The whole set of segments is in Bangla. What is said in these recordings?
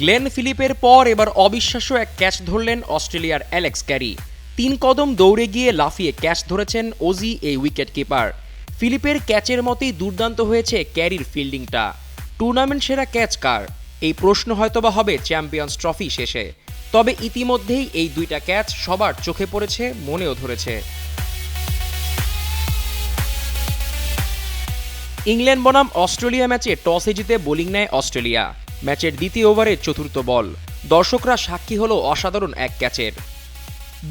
গ্লেন ফিলিপের পর এবার অবিশ্বাস্য এক ক্যাচ ধরলেন অস্ট্রেলিয়ার অ্যালেক্স ক্যারি। তিন কদম দৌড়ে গিয়ে লাফিয়ে ক্যাচ ধরেছেন ওজি এই উইকেট কিপার। ফিলিপের ক্যাচের মতোই দুর্দান্ত হয়েছে ক্যারির ফিল্ডিংটা। টুর্নামেন্ট সেরা ক্যাচ কার? এই প্রশ্ন হয়তোবা হবে চ্যাম্পিয়ন্স ট্রফি শেষে। তবে ইতিমধ্যেই এই দুইটা ক্যাচ সবার চোখে পড়েছে, মনেও ধরেছে। ইংল্যান্ড বনাম অস্ট্রেলিয়া ম্যাচে টসে জিতে বোলিং নেয় অস্ট্রেলিয়া। ম্যাচের দ্বিতীয় ওভারের চতুর্থ বল। দর্শকরা সাক্ষী হল অসাধারণ এক ক্যাচের।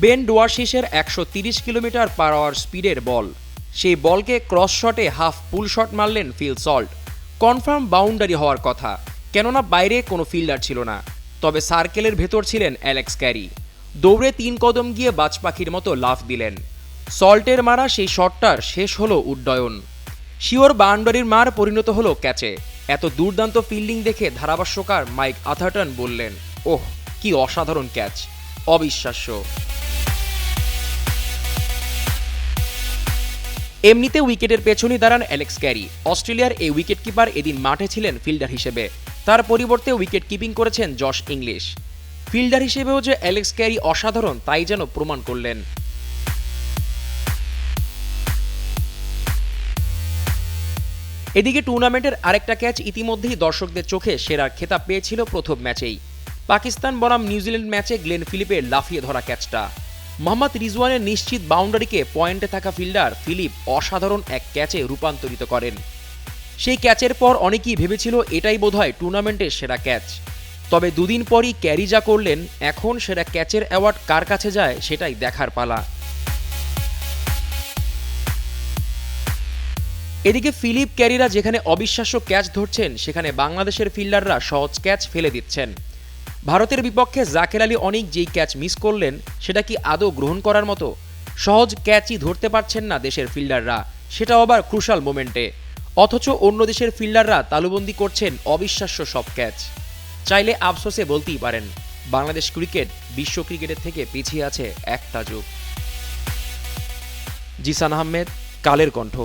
বেন ডোয়ারশিসের একশো তিরিশ কিলোমিটার পার আওয়ার স্পিডের বল। সেই বলকে ক্রস শটে হাফ পুল শট মারলেন ফিল সল্ট। কনফার্ম বাউন্ডারি হওয়ার কথা, কেননা বাইরে কোনো ফিল্ডার ছিল না। তবে সার্কেলের ভেতর ছিলেন অ্যালেক্স ক্যারি। দৌড়ে তিন কদম গিয়ে বাজ পাখির মতো লাফ দিলেন। সল্টের মারা সেই শটটার শেষ হলো উড্ডয়ন। শিওর বাউন্ডারির মার পরিণত হলো ক্যাচে। এত দুর্দান্ত ফিল্ডিং দেখে ধারাভাষ্যকার মাইক আথারটন বললেন, ওহ, কি অসাধারণ ক্যাচ অবিশ্বাস্য। এমনিতে উইকেটের পেছনেই দাঁড়ান অ্যালেক্স ক্যারি। অস্ট্রেলিয়ার এই উইকেট কিপার এদিন মাঠে ছিলেন ফিল্ডার হিসেবে। তার পরিবর্তে উইকেট কিপিং করেছেন জশ ইংলিশ। ফিল্ডার হিসেবেও যে অ্যালেক্স ক্যারি অসাধারণ, তাই যেন প্রমাণ করলেন। এদিকে টুর্নামেন্টের আরেকটা ক্যাচ ইতিমধ্যেই দর্শকদের চোখে সেরার খেতাব পেয়েছিল প্রথম ম্যাচেই। পাকিস্তান বনাম নিউজিল্যান্ড ম্যাচে গ্লেন ফিলিপের লাফিয়ে ধরা ক্যাচটা। মোহাম্মদ রিজওয়ানের নিশ্চিত বাউন্ডারিকে পয়েন্টে থাকা ফিল্ডার ফিলিপ অসাধারণ এক ক্যাচে রূপান্তরিত করেন। সেই ক্যাচের পর অনেকেই ভেবেছিল এটাই বোধহয় টুর্নামেন্টের সেরা ক্যাচ। তবে দুদিন পরই ক্যারি যা করলেন, এখন সেরা ক্যাচের অ্যাওয়ার্ড কার কাছে যায় সেটাই দেখার পালা। এদিকে ফিলিপ ক্যারিরা যেখানে অবিশ্বাস্য ক্যাচ ধরছেন, সেখানে বাংলাদেশের ফিল্ডাররা সহজ ক্যাচ ফেলে দিচ্ছেন। ভারতের বিপক্ষে জাকের আলী অনেক যেই ক্যাচ মিস করলেন, সেটা কি আদৌ গ্রহণ করার মতো? সহজ ক্যাচই ধরতে পারছেন না দেশের ফিল্ডাররা সেটা আবার ক্রুশাল মোমেন্টে। অথচ অন্য দেশের ফিল্ডাররা তালুবন্দি করছেন অবিশ্বাস্য সব ক্যাচ। চাইলে আফসোসে বলতেই পারেন, বাংলাদেশ ক্রিকেট বিশ্ব ক্রিকেটের থেকে পিছিয়ে আছে একটা যুগ। জিসান আহমেদ, কালের কণ্ঠ।